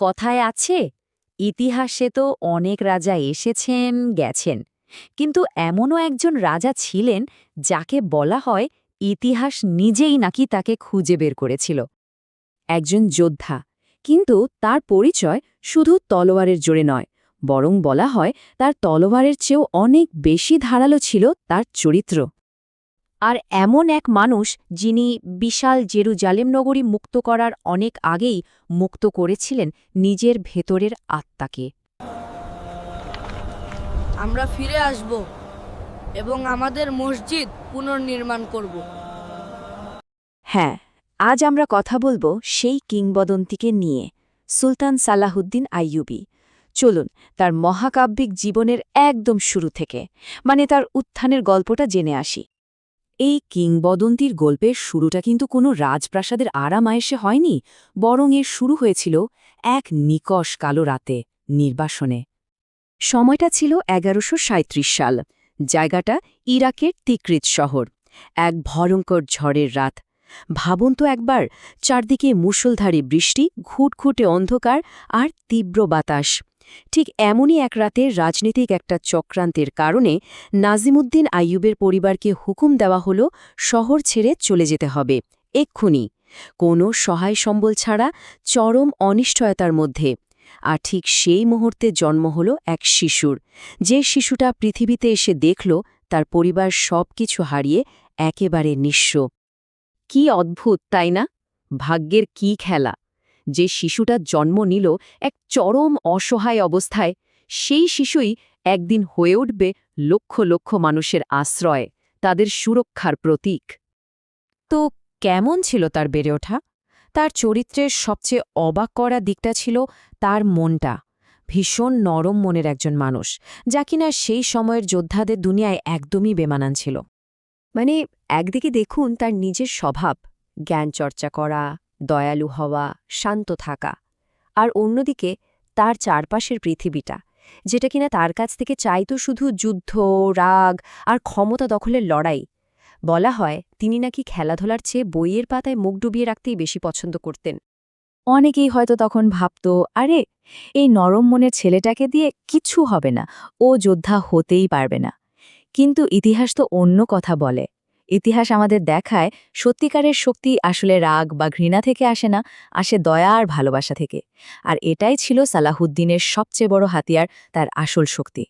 কথায় আছে, ইতিহাসে তো অনেক রাজা এসেছেন, গেছেন। কিন্তু এমনও একজন রাজা ছিলেন যাকে বলা হয় ইতিহাস নিজেই নাকি তাকে খুঁজে বের করেছিল। একজন যোদ্ধা। কিন্তু তার পরিচয় শুধু তলোয়ারের জোরে নয়, বরং বলা হয় তার তলোয়ারের চেয়েও অনেক বেশি ধারালো ছিল তার চরিত্র। আর এমন এক মানুষ যিনি বিশাল জেরুজালেম নগরী মুক্ত করার অনেক আগেই মুক্ত করেছিলেন নিজের ভেতরের আত্মাকে। আমরা ফিরে আসব এবং আমাদের মসজিদ পুনর্নির্মাণ করব। হ্যাঁ আজ আমরা কথা বলব সেই কিংবদন্তিকে নিয়ে সুলতান সালাহুদ্দিন আইয়ুবি। চলুন তার মহাকাব্যিক জীবনের একদম শুরু থেকে মানে তার উত্থানের গল্পটা জেনে আসি। এই কিংবদন্তির গল্পের শুরুটা কিন্তু কোনো রাজপ্রাসাদের আরামায়েসে হয়নি, বরং এর শুরু হয়েছিল এক নিকষ কালো রাতে নির্বাসনে। সময়টা ছিল এগারোশো সাল। জায়গাটা ইরাকের তিকৃত শহর। এক ভয়ঙ্কর ঝড়ের রাত। ভাবুন তো একবার, চারদিকে মুষলধারী বৃষ্টি, ঘুটঘুটে অন্ধকার আর তীব্র বাতাস। ঠিক এমনই এক রাতে রাজনীতিক একটা চক্রান্তের কারণে নাজিমুদ্দিন আইয়ুবের পরিবারকে হুকুম দেওয়া হল, শহর ছেড়ে চলে যেতে হবে। এক্ষুনি। কোনো সহায় সম্বল ছাড়া চরম অনিশ্চয়তার মধ্যে। আর ঠিক সেই মুহূর্তে জন্ম হল এক শিশুর। যে শিশুটা পৃথিবীতে এসে দেখল, তার পরিবার সব কিছু হারিয়ে একেবারে নিঃস্ব। কি অদ্ভুত, তাই না? ভাগ্যের কি খেলা। যে শিশুটা জন্ম নিল এক চরম অসহায় অবস্থায়, সেই শিশুই একদিন হয়ে উঠবে লক্ষ লক্ষ মানুষের আশ্রয়, তাদের সুরক্ষার প্রতীক। তো কেমন ছিল তার বেড়ে ওঠা? তার চরিত্রের সবচেয়ে অবাক করা দিকটা ছিল তার মনটা। ভীষণ নরম মনের একজন মানুষ, যা কিনা সেই সময়ের যোদ্ধাদের দুনিয়ায় একদমই বেমানান ছিল। মানে একদিকে দেখুন তার নিজের স্বভাব, জ্ঞান চর্চা করা দয়ালু হওয়া, শান্ত থাকা। আর অন্যদিকে, তার চারপাশের পৃথিবীটা, যেটা কিনা তার কাছ থেকে চাইতো শুধু যুদ্ধ, রাগ আর ক্ষমতা দখলের লড়াই। বলা হয়, তিনি নাকি খেলাধুলার চেয়ে বইয়ের পাতায় মুখ ডুবিয়ে রাখতেই বেশি পছন্দ করতেন। অনেকেই হয়তো তখন ভাবত, আরে, এই নরম মনের ছেলেটাকে দিয়ে কিছু হবে না, ও যোদ্ধা হতেই পারবে না। কিন্তু ইতিহাস তো অন্য কথা বলে। ইতিহাস আমাদের দেখায়, সত্যিকারের শক্তি আসলে রাগ বা ঘৃণা থেকে আসে না, আসে দয়া আর ভালোবাসা থেকে। আর এটাই ছিল সালাহুদ্দিনের সবচেয়ে বড় হাতিয়ার, তার আসল শক্তি।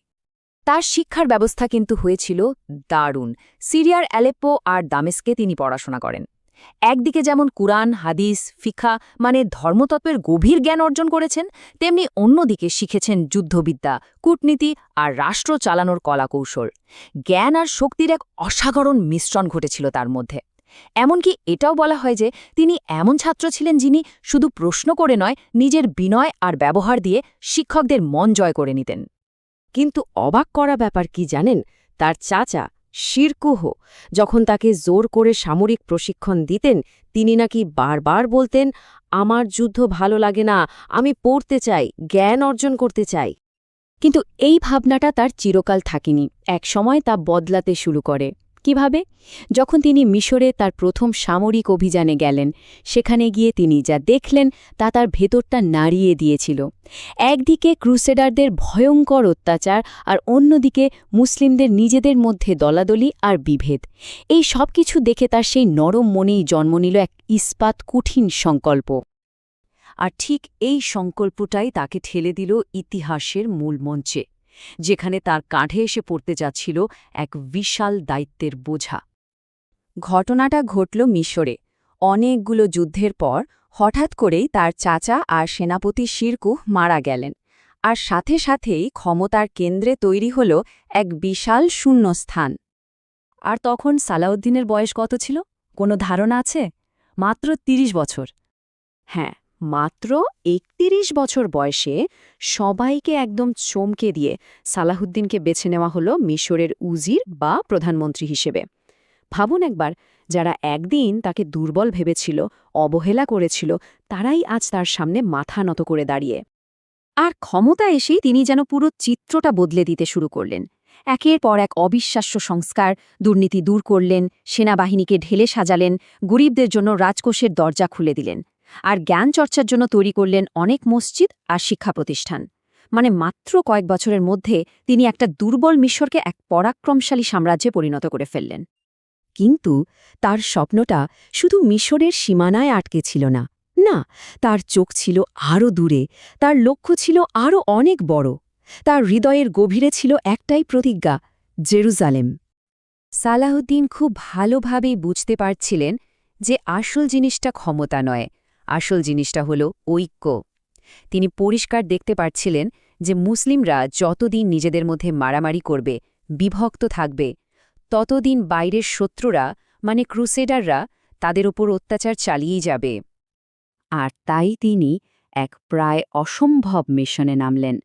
তার শিক্ষার ব্যবস্থা কিন্তু হয়েছিল দারুণ। সিরিয়ার অ্যালেপ্পো আর দামেস্কে তিনি পড়াশোনা করেন। একদিকে যেমন কুরআন, হাদিস ফিখা মানে ধর্মতত্ত্বের গভীর জ্ঞান অর্জন করেছেন, তেমনি অন্যদিকে শিখেছেন যুদ্ধবিদ্যা, কূটনীতি আর রাষ্ট্র চালানোর কলাকৌশল। জ্ঞান আর শক্তির এক অসাধারণ মিশ্রণ ঘটেছিল তার মধ্যে। এমনকি এটাও বলা হয় যে তিনি এমন ছাত্র ছিলেন যিনি শুধু প্রশ্ন করে নয়, নিজের বিনয় আর ব্যবহার দিয়ে শিক্ষকদের মন জয় করে নিতেন। কিন্তু অবাক করা ব্যাপার কি জানেন? তার চাচা শিরকুহ। যখন তাকে জোর করে সামরিক প্রশিক্ষণ দিতেন, তিনি নাকি বারবার বলতেন, আমার যুদ্ধ ভালো লাগে না, আমি পড়তে চাই, জ্ঞান অর্জন করতে চাই। কিন্তু এই ভাবনাটা তার চিরকাল থাকেনি। এক সময় তা বদলাতে শুরু করে। কীভাবে? যখন তিনি মিশরে তার প্রথম সামরিক অভিযানে গেলেন, সেখানে গিয়ে তিনি যা দেখলেন তা তার ভেতরটা নাড়িয়ে দিয়েছিল। একদিকে ক্রুসেডারদের ভয়ঙ্কর অত্যাচার আর অন্যদিকে মুসলিমদের নিজেদের মধ্যে দলাদলি আর বিভেদ। এই সব কিছু দেখে তার সেই নরম মনেই জন্ম নিল এক ইস্পাত কঠিন সংকল্প। আর ঠিক এই সংকল্পটাই তাকে ঠেলে দিল ইতিহাসের মূল মঞ্চে। যেখানে তার কাঁধে এসে পড়তে যাচ্ছিল এক বিশাল দায়িত্বের বোঝা। ঘটনাটা ঘটল মিশরে। অনেকগুলো যুদ্ধের পর হঠাৎ করেই তার চাচা আর সেনাপতি শিরকুহ মারা গেলেন। আর সাথে সাথেই ক্ষমতার কেন্দ্রে তৈরি হল এক বিশাল শূন্যস্থান। আর তখন সালাউদ্দিনের বয়স কত ছিল? কোনো ধারণা আছে? মাত্র ৩০ বছর। হ্যাঁ মাত্র একতিরিশ বছর বয়সে সবাইকে একদম চমকে দিয়ে সালাহুদ্দিনকে বেছে নেওয়া হলো মিশরের উজির বা প্রধানমন্ত্রী হিসেবে। ভাবুন একবার, যারা একদিন তাকে দুর্বল ভেবেছিল, অবহেলা করেছিল, তারাই আজ তার সামনে মাথা নত করে দাঁড়িয়ে। আর ক্ষমতা এসেই তিনি যেন পুরো চিত্রটা বদলে দিতে শুরু করলেন। একের পর এক অবিশ্বাস্য সংস্কার, দুর্নীতি দূর করলেন, সেনাবাহিনীকে ঢেলে সাজালেন, গরিবদের জন্য রাজকোষের দরজা খুলে দিলেন। আর জ্ঞান চর্চার জন্য তৈরি করলেন অনেক মসজিদ আর শিক্ষা প্রতিষ্ঠান। মানে মাত্র কয়েক বছরের মধ্যে তিনি একটা দুর্বল মিশরকে এক পরাক্রমশালী সাম্রাজ্যে পরিণত করে ফেললেন। কিন্তু তার স্বপ্নটা শুধু মিশরের সীমানায় আটকে ছিল না। না, তার চোখ ছিল আরও দূরে, তার লক্ষ্য ছিল আরও অনেক বড়, তার হৃদয়ের গভীরে ছিল একটাই প্রতিজ্ঞা, জেরুজালেম। সালাহুদ্দিন খুব ভালোভাবেই বুঝতে পারছিলেন যে আসল জিনিসটা ক্ষমতা নয় আসল জিনিসটা হল ঐক্য। তিনি পরিষ্কার দেখতে পারছিলেন যে মুসলিমরা যতদিন নিজেদের মধ্যে মারামারি করবে, বিভক্ত থাকবে, ততদিন বাইরের শত্রুরা মানে ক্রুসেডাররা, তাদের ওপর অত্যাচার চালিয়েই যাবে। আর তাই তিনি এক প্রায় অসম্ভব মিশনে নামলেন।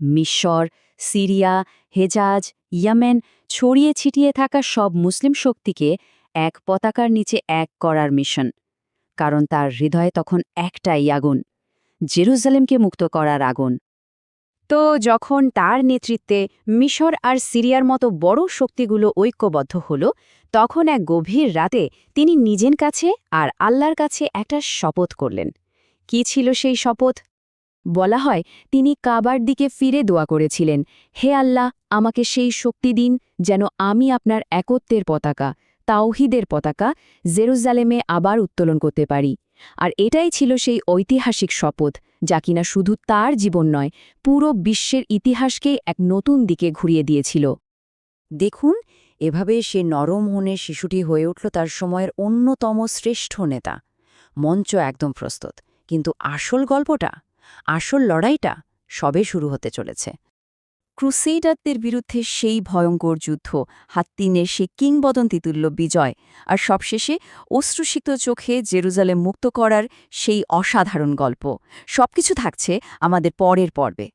মিশর, সিরিয়া, হেজাজ, ইয়ামেন ছড়িয়ে ছিটিয়ে থাকা সব মুসলিম শক্তিকে এক পতাকার নিচে এক করার মিশন। কারণ তার হৃদয়ে তখন একটাই আগুন, জেরুজালেমকে মুক্ত করার আগুন। তো যখন তার নেতৃত্বে মিশর আর সিরিয়ার মতো বড় শক্তিগুলো ঐক্যবদ্ধ হল, তখন এক গভীর রাতে তিনি নিজের কাছে আর আল্লাহর কাছে একটা শপথ করলেন। কি ছিল সেই শপথ? বলা হয়, তিনি কাবার দিকে ফিরে দোয়া করেছিলেন, হে আল্লাহ, আমাকে সেই শক্তি দিন যেন আমি আপনার একত্বের পতাকা তাওহিদের পতাকা জেরুজালেমে আবার উত্তোলন করতে পারি। আর এটাই ছিল সেই ঐতিহাসিক শপথ, যা কিনা শুধু তার জীবন নয়, পুরো বিশ্বের ইতিহাসকেই এক নতুন দিকে ঘুরিয়ে দিয়েছিল। দেখুন, এভাবে সে নরম হনে শিশুটি হয়ে উঠল তার সময়ের অন্যতম শ্রেষ্ঠ নেতা। মঞ্চ একদম প্রস্তুত, কিন্তু আসল গল্পটা, আসল লড়াইটা সবে শুরু হতে চলেছে। ক্রুসেডারদের বিরুদ্ধে সেই ভয়ঙ্কর যুদ্ধ, হাত্তিনের সে কিংবদন্তিতুল্য বিজয়, আর সবশেষে অশ্রুসিক্ত চোখে জেরুজালেম মুক্ত করার সেই অসাধারণ গল্প। সবকিছু থাকছে আমাদের পরের পর্বে।